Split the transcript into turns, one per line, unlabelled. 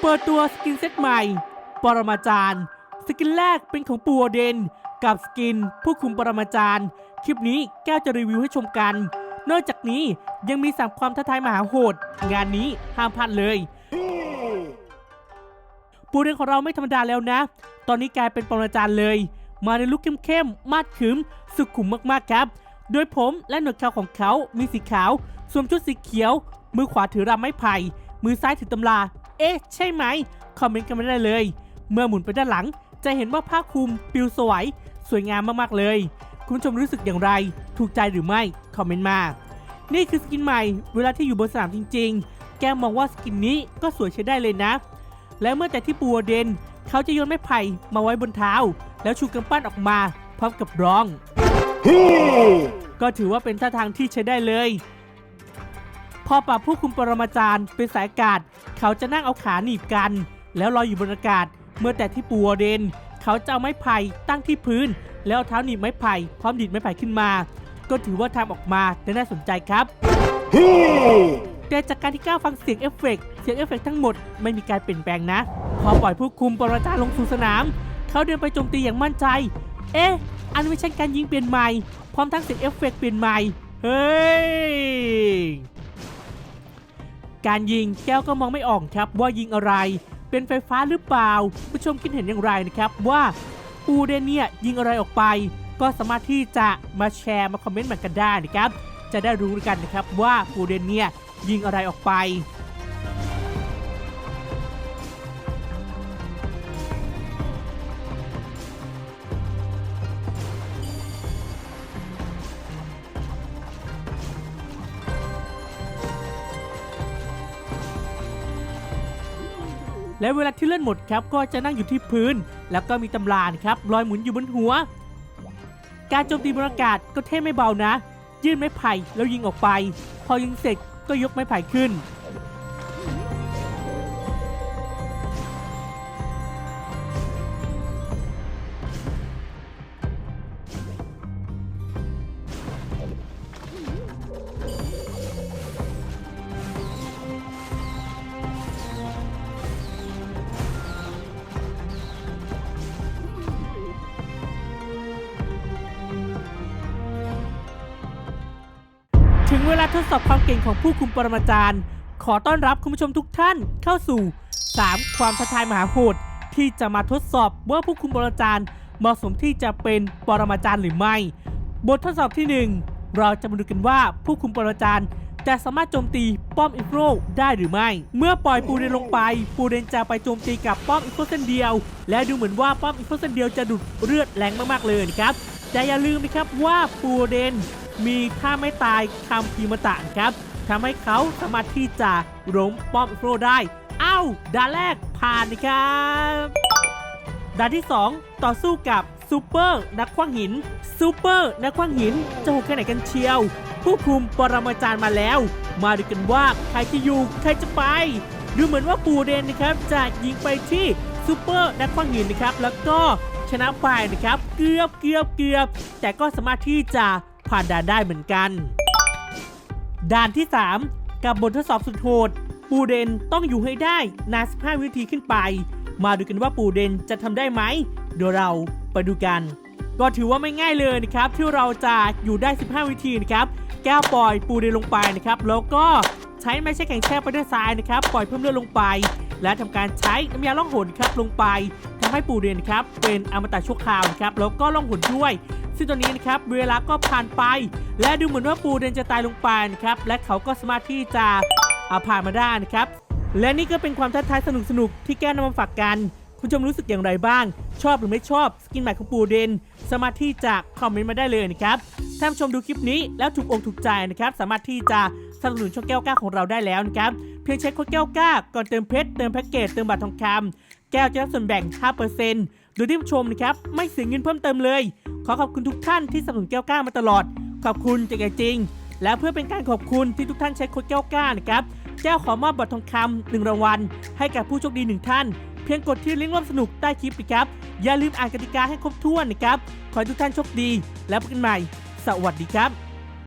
เปิดตัวสกินเซตใหม่ ปรมาจารย์ สกินแรกเป็นของปูโอเดน กับสกิน ผู้คุมปรมาจารย์ คลิปนี้แก้วจะรีวิวให้ชมกัน นอกจากนี้ยังมีสามความท้าทายมหาโหด งานนี้ห้ามพลาดเลย ปูเดนของเราไม่ธรรมดาแล้วนะ ตอนนี้กลายเป็นปรมาจารย์เลย มาในลุคเข้มๆ มาดขึม สุขุมมากๆครับ โดยผมและหนวดเขาของเขา มีสีขาว สวมชุดสีเขียว มือขวาถือรำไม้ไผ่ มือซ้ายถือตำรา เอ๊ะ ใช่ไหม คอมเมนต์กันมาได้เลย เมื่อหมุนไปด้านหลัง จะเห็นว่าผ้าคลุมปลิวสวย สวยงามมากๆเลย คุณผู้ชมรู้สึกอย่างไร ถูกใจหรือไม่ คอมเมนต์มา นี่คือสกินใหม่ เวลาที่อยู่บนสนามจริง ๆ แกมองว่าสกินนี้ก็สวยใช้ได้เลยนะ และเมื่อแต่ที่ปูโอเดน เขาจะโยนไม้ไผ่มาไว้บนเท้า แล้วชูกำปั้นออกมาพร้อมกับร้อง ก็ถือว่าเป็นท่าทางที่ใช้ได้เลย พอป่าผู้คุมปรมาจารย์เป็นสายอากาศ เขาจะนั่งเอาขาหนีบกัน แล้วลอยอยู่บนอากาศ เมื่อแต่ที่ปูโอเดน เขาจะเอาไม้ไผ่ตั้งที่พื้น แล้วเอาเท้าหนีบไม้ไผ่พร้อมดีดไม้ไผ่ขึ้นมา ก็ถือว่าทำออกมาได้น่าสนใจครับแต่จากการที่ก้าวฟังเสียงเอฟเฟกต์เสียงเอฟเฟกต์ทั้งหมดไม่มีการเปลี่ยนแปลงนะ พอปล่อยผู้คุมปรมาจารย์ลงสู่สนาม เขาเดินไปโจมตีอย่างมั่นใจ เอ๊ะอันไม่ใช่การยิงเปลี่ยนใหม่ พร้อมทั้งเสียงเอฟเฟกต์เปลี่ยนใหม่ เฮ้ย การยิงแก้วก็มองไม่ออกครับว่ายิงอะไร เป็นไฟฟ้าหรือเปล่า ผู้ชมคิดเห็นอย่างไรนะครับว่าปูเดนเนี่ยยิงอะไรออกไป ก็สามารถที่จะมาแชร์มาคอมเมนต์เหมือนกันได้นะครับ จะได้รู้กันนะครับว่าปูเดนเนี่ยยิงอะไรออกไป และเวลาที่เลื่อนหมดครับก็จะนั่งอยู่ที่พื้น แล้วก็มีตำรานครับลอยหมุนอยู่บนหัว การโจมตีบนอากาศก็เท่ไม่เบานะ ยื่นไม้ไผ่แล้วยิงออกไป พอยิงเสร็จก็ยกไม้ไผ่ขึ้น เวลาทดสอบความเก่งของผู้คุมปรมาจารย์ ขอต้อนรับคุณผู้ชมทุกท่านเข้าสู่ 3 ความท้าทายมหาโหด ที่จะมาทดสอบว่าผู้คุมปรมาจารย์เหมาะสมที่จะเป็นปรมาจารย์หรือไม่ บททดสอบที่ 1 เราจะมาดูกันว่าผู้คุมปรมาจารย์จะสามารถโจมตีป้อมอินโฟได้หรือไม่ เมื่อปล่อยปูเดนลงไป ปูเดนจะไปโจมตีกับป้อมอินโฟเส้นเดียว และดูเหมือนว่าป้อมอินโฟเส้นเดียวจะดูดเลือดแรงมากๆเลยนะครับ แต่อย่าลืมนะครับว่าปูเดน มีท่าไม่ตายคำพีมตะครับทำให้เขาสามารถที่จะล้มป้อมโฟได้ เอ้าด่านแรกผ่านนะครับด่านที่ 2 ต่อสู้กับซูเปอร์นักคว้างหินซูเปอร์นักคว้างหินจะโหดแค่ไหนกันเชียว ผู้คุมปรมาจารย์มาแล้ว มาดูกันว่าใครจะอยู่ใครจะไป ดูเหมือนว่าปูเดนนะครับจะยิงไปที่ซูเปอร์นักคว้างหินนะครับแล้วก็ชนะไปนะครับ เกือบเกือบเกือบ แต่ก็สามารถที่จะ ผ่านด่านได้เหมือนกัน ด่านที่ 3 กับบททดสอบสุดโหด ปูเดนต้องอยู่ให้ได้นาน15 วินาทีขึ้นไป มาดูกันว่าปูเดนจะทำได้ไหมเดี๋ยวเราไปดูกัน ก็ถือว่าไม่ง่ายเลยนะครับ ที่เราจะอยู่ได้ 15 วินาทีนะครับแก้วปล่อยปูเดนลงไปนะครับ แล้วก็ใช้ไม้ใช้แข็งแช่ไปด้วยทรายนะครับ ปล่อยเพิ่มเลือดลงไป และทำการใช้น้ำยาล่องหนครับลงไปทำให้ปูเดนครับเป็นอมตะชั่วคราวนะครับแล้วก็ล่องหนด้วย ซึ่งตอนนี้นะครับเวลาก็ผ่านไป และดูเหมือนว่าปูเดนจะตายลงไปนะครับและเขาก็สามารถที่จะเอาผ่านมาได้นะครับและนี่ก็เป็นความท้าทายสนุกๆที่แก้วนำมาฝากกัน คุณผู้ชมรู้สึกอย่างไรบ้าง ชอบหรือไม่ชอบสกินใหม่ของปูเดน สามารถที่จะคอมเมนต์มาได้เลยนะครับถ้าชมดูคลิปนี้แล้วถูกอกถูกใจนะครับ สามารถที่จะสนับสนุนช่องแก้วกล้าของเราได้แล้วนะครับ เพียงใช้โค้ดแก้วกล้าก่อนเติมเพชรเติมแพ็กเกจเติมบัตรทองคำแก้วจะรับส่วนแบ่ง 5%โดยที่ผู้ชมนะครับไม่เสียเงินเพิ่มเติมเลย อขอบคุณทุกท่านที่สนับสนุนแก้วกล้ามาตลอด ขอบคุณจากใจจริง และเพื่อเป็นการขอบคุณที่ทุกท่านใช้โค้ดแก้วกล้านะครับแก้วขอมอบบัตรทองคำหนึ่งรางวัลให้กับผู้โชคดีหนึ่งท่าน เพียงกดที่ลิงก์ร่วมสนุกใต้คลิปนะครับอย่าลืมอ่านกติกาให้ครบถ้วนนะครับขอให้ทุกท่านโชคดี แล้วพบกันใหม่ สวัสดีครับ